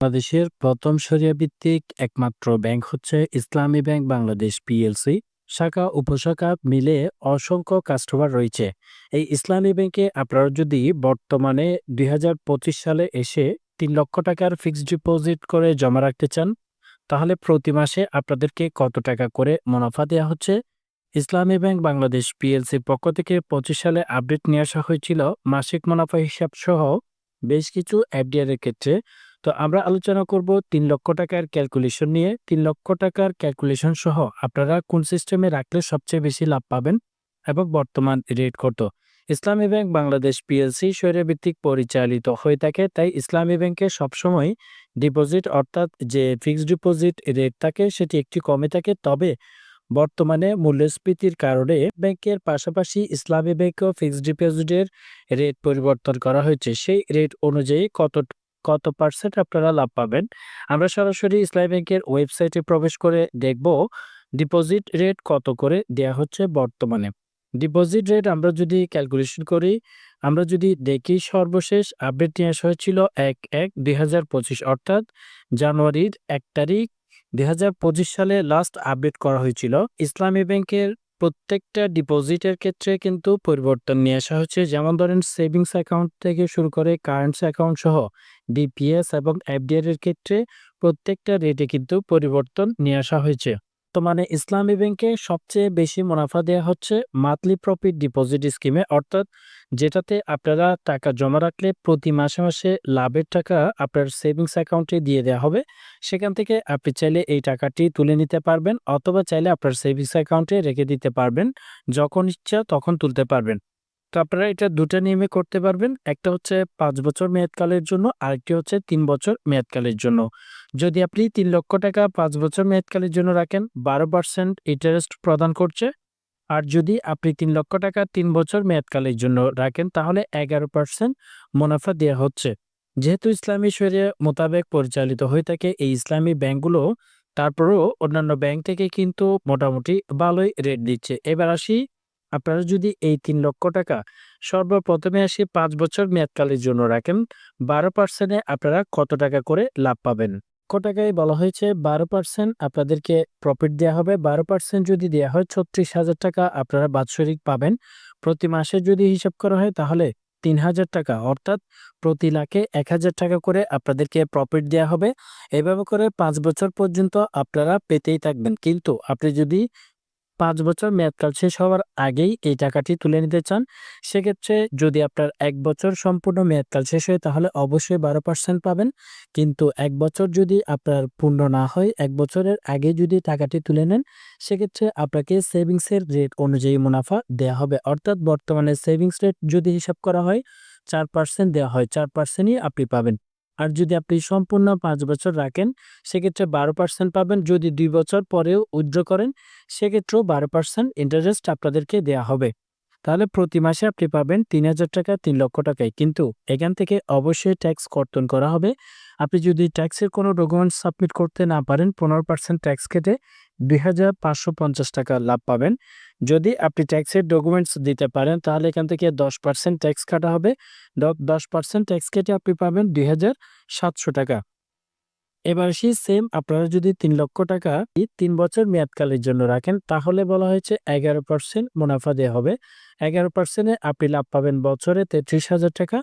বাংলাদেশের প্রথম শরিয়া ভিত্তিক একমাত্র ব্যাংক হচ্ছে ইসলামী ব্যাংক বাংলাদেশ পিএলসি। শাখা, উপশাখা মিলে অসংখ্য কাস্টমার রয়েছে। এই ইসলামী ব্যাংকে আপনারা যদি বর্তমানে দুই হাজার পঁচিশ সালে এসে তিন লক্ষ টাকার ফিক্সড ডিপোজিট করে জমা রাখতে চান, তাহলে প্রতি মাসে আপনাদেরকে কত টাকা করে মুনাফা দেওয়া হচ্ছে? ইসলামী ব্যাংক বাংলাদেশ পিএলসির পক্ষ থেকে পঁচিশ সালে আপডেট নিয়ে আসা হয়েছিল মাসিক মুনাফা হিসাব সহ বেশ কিছু এফডিআর এর ক্ষেত্রে। তো আমরা আলোচনা করব তিন লক্ষ টাকার ক্যালকুলেশন নিয়ে। তিন লক্ষ টাকার ক্যালকুলেশন সহ আপনারা কোন সিস্টেমে রাখলে সবচেয়ে বেশি লাভ পাবেন এবং বর্তমান রেট কত? ইসলামী ব্যাংক বাংলাদেশ পিএলসি ভিত্তিক পরিচালিত হয়ে থাকে, তাই ইসলামী ব্যাংকে সবসময় ডিপোজিট অর্থাৎ যে ফিক্সড ডিপোজিট রেট থাকে সেটি একটি কমে থাকে, তবে বর্তমানে মূল্যস্ফীতির কারণে ব্যাংকের পাশাপাশি ইসলামী ব্যাংকেও ফিক্সড ডিপোজিটের রেট পরিবর্তন করা হয়েছে। সেই রেট অনুযায়ী কত কত পার্সেন্ট আপনারা লাভ পাবেন? আমরা সরাসরি ইসলামী ব্যাংকের ওয়েবসাইটে প্রবেশ করে দেখব ডিপোজিট রেট কত করে দেয়া হচ্ছে বর্তমানে। ডিপোজিট রেট আমরা যদি ক্যালকুলেশন করি, আমরা যদি দেখি সর্বশেষ আপডেট নিয়ে আসা হয়েছিল এক এক দুই অর্থাৎ জানুয়ারির এক তারিখ দুই হাজার পঁচিশ সালে লাস্ট আপডেট করা হয়েছিল। ইসলামী ব্যাংকের প্রত্যেকটা ডিপোজিটের ক্ষেত্রে কিন্তু পরিবর্তন নিয়ে আসা হচ্ছে। যেমন ধরেন সেভিংস অ্যাকাউন্ট থেকে শুরু করে কারেন্টস অ্যাকাউন্ট সহ ডিপিএস এবং এফডিআর এর ক্ষেত্রে প্রত্যেকটা রেটে কিন্তু পরিবর্তন নিয়ে আসা হয়েছে। তো মানে ইসলামী ব্যাংকে সবচেয়ে বেশি মুনাফা দেওয়া হচ্ছে মান্থলি প্রফিট ডিপোজিট স্কিমে। অর্থাৎ যেটাতে আপনারা টাকা জমা রাখলে প্রতি মাসে মাসে লাভের টাকা আপনার সেভিংস অ্যাকাউন্টে দিয়ে দেওয়া হবে। সেখান থেকে আপনি চাইলে এই টাকাটি তুলে নিতে পারবেন অথবা চাইলে আপনার সেভিংস অ্যাকাউন্টে রেখে দিতে পারবেন। যখন ইচ্ছা তখন তুলতে পারবেন। তো আপনারা এটা দুটা নিয়মে করতে পারবেন। একটা হচ্ছে পাঁচ বছর মেয়াদকালের জন্য, আরেকটি হচ্ছে তিন বছর মেয়াদকালের জন্য। যদি আপনি তিন লক্ষ টাকা পাঁচ বছর মেয়াদকালের জন্য রাখেন, বারো পার্সেন্ট ইন্টারেস্ট প্রদান করছে। আর যদি আপনি তিন লক্ষ টাকা তিন বছর মেয়াদকালের জন্য রাখেন, তাহলে এগারো পার্সেন্ট মুনাফা দেওয়া হচ্ছে। যেহেতু ইসলামী শরীয় মোতাবেক পরিচালিত হয়ে থাকে, এই ইসলামী ব্যাংকগুলো তারপরেও অন্যান্য ব্যাংক থেকে কিন্তু মোটামুটি ভালোই রেট দিচ্ছে। এবার আসি আপনারা যদি এই তিন লক্ষ টাকা সর্বপ্রথমে আসি পাঁচ বছর মেয়াদকালের জন্য রাখেন, বারো পার্সেন্টে আপনারা কত টাকা করে লাভ পাবেন? লক্ষ টাকায় বলা হয়েছে বারো পার্সেন্ট আপনাদেরকে প্রফিট দেওয়া হবে, বারো পার্সেন্ট যদি দেওয়া হয় ছত্রিশ হাজার টাকা আপনারা বাৎসরিক পাবেন। প্রতি মাসে যদি হিসাব করা হয় তাহলে তিন হাজার টাকা, অর্থাৎ প্রতি লাখে এক হাজার টাকা করে আপনাদেরকে প্রফিট দেওয়া হবে। এভাবে করে পাঁচ বছর পর্যন্ত আপনারা পেতেই থাকবেন। কিন্তু আপনি যদি পাঁচ বছর মেয়াদকাল শেষ হওয়ার আগেই এই টাকাটি তুলে নিতে চান, সেক্ষেত্রে যদি আপনার এক বছর সম্পূর্ণ মেয়াদকাল শেষ হয় তাহলে অবশ্যই বারো পার্সেন্ট পাবেন। কিন্তু এক বছর যদি আপনার পূর্ণ না হয়, এক বছরের আগে যদি টাকাটি তুলে নেন, সেক্ষেত্রে আপনাকে সেভিংসের রেট অনুযায়ী মুনাফা দেওয়া হবে। অর্থাৎ বর্তমানে সেভিংস রেট যদি হিসাব করা হয়, চার পার্সেন্ট দেওয়া হয়, চার পার্সেন্টই আপনি পাবেন। আর যদি আপনি সম্পূর্ণ পাঁচ বছর রাখেন, সেক্ষেত্রে বারো পার্সেন্ট পাবেন। যদি দুই বছর পরেও উইথড্র করেন, সেক্ষেত্রেও বারো পার্সেন্ট ইন্টারেস্ট আপনাদেরকে দেওয়া হবে। তাহলে প্রতি মাসে আপনি পাবেন তিন হাজার টাকা, তিন লক্ষ টাকায়। কিন্তু এখান থেকে অবশ্যই ট্যাক্স কর্তন করা হবে। আপনি যদি ট্যাক্সের কোনো ডকুমেন্টস সাবমিট করতে না পারেন, পনেরো পার্সেন্ট ট্যাক্স কেটে দুই হাজার পাঁচশো পঞ্চাশ টাকা লাভ পাবেন। যদি আপনি ট্যাক্সের ডকুমেন্টস দিতে পারেন, তাহলে এখান থেকে দশ পার্সেন্ট ট্যাক্স কাটা হবে। দশ পার্সেন্ট ট্যাক্স কেটে আপনি পাবেন দুই হাজার সাতশো টাকা। এবার সেই সেম আপনারা যদি তিন লক্ষ টাকা তিন বছর মেয়াদকালের জন্য রাখেন, তাহলে বলা হয়েছে এগারো পার্সেন্ট মুনাফা দেওয়া হবে। এগারো পার্সেন্টে আপনি লাভ পাবেন বছরে তেত্রিশ হাজার টাকা।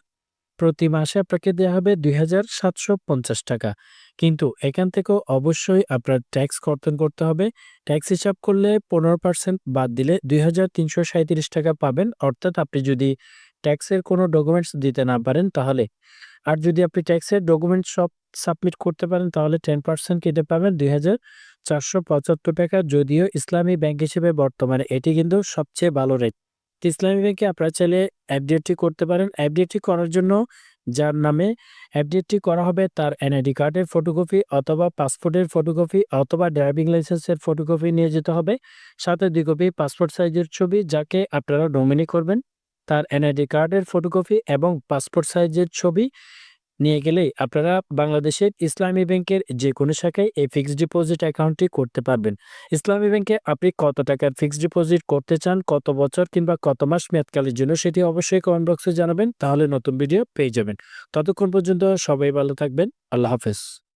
প্রতি মাসে আপনাকে দেওয়া হবে দুই হাজার সাতশো পঞ্চাশ টাকা। কিন্তু এখান থেকেও অবশ্যই আপনার ট্যাক্স কর্তন করতে হবে। ট্যাক্স হিসাব করলে পনেরো পার্সেন্ট বাদ দিলে দুই টাকা পাবেন। অর্থাৎ আপনি যদি ট্যাক্সের কোনো ডকুমেন্টস দিতে না পারেন তাহলে। আর যদি আপনি ট্যাক্সের ডকুমেন্ট সব সাবমিট করতে পারেন তাহলে টেন পার্সেন্ট কেটে পাবেন দুই হাজার চারশো পঁচাত্তর টাকা। যদিও ইসলামী ব্যাংক হিসেবে বর্তমানে এটি কিন্তু সবচেয়ে ভালো রেট ইসলামী ব্যাংকে আপনারা চাইলে অ্যাপডেটটি করতে পারেন। অ্যাপডেটটি করার জন্য যার নামে অ্যাপডেটটি করা হবে তার এনআইডি কার্ডের ফটোকপি অথবা পাসপোর্টের ফটোকপি অথবা ড্রাইভিং লাইসেন্সের ফটোকপি নিয়ে যেতে হবে। সাথে দুই কপি পাসপোর্ট সাইজের ছবি যাকে আপনারা ডোমিনি করবেন। তার এনআইডি কার্ডের ফটোকপি এবং পাসপোর্ট সাইজের ছবি নিয়ে গেলেই আপনারা বাংলাদেশের ইসলামী ব্যাংকের যে কোনো শাখায় এই ফিক্সড ডিপোজিট অ্যাকাউন্টটি করতে পারবেন। ইসলামী ব্যাংকে আপনি কত টাকার ফিক্সড ডিপোজিট করতে চান, কত বছর কিংবা কত মাস মেয়াদকালের জন্য সেটি অবশ্যই কমেন্ট বক্সে জানাবেন, তাহলে নতুন ভিডিও পেয়ে যাবেন। ততক্ষণ পর্যন্ত সবাই ভালো থাকবেন, আল্লাহ হাফেজ।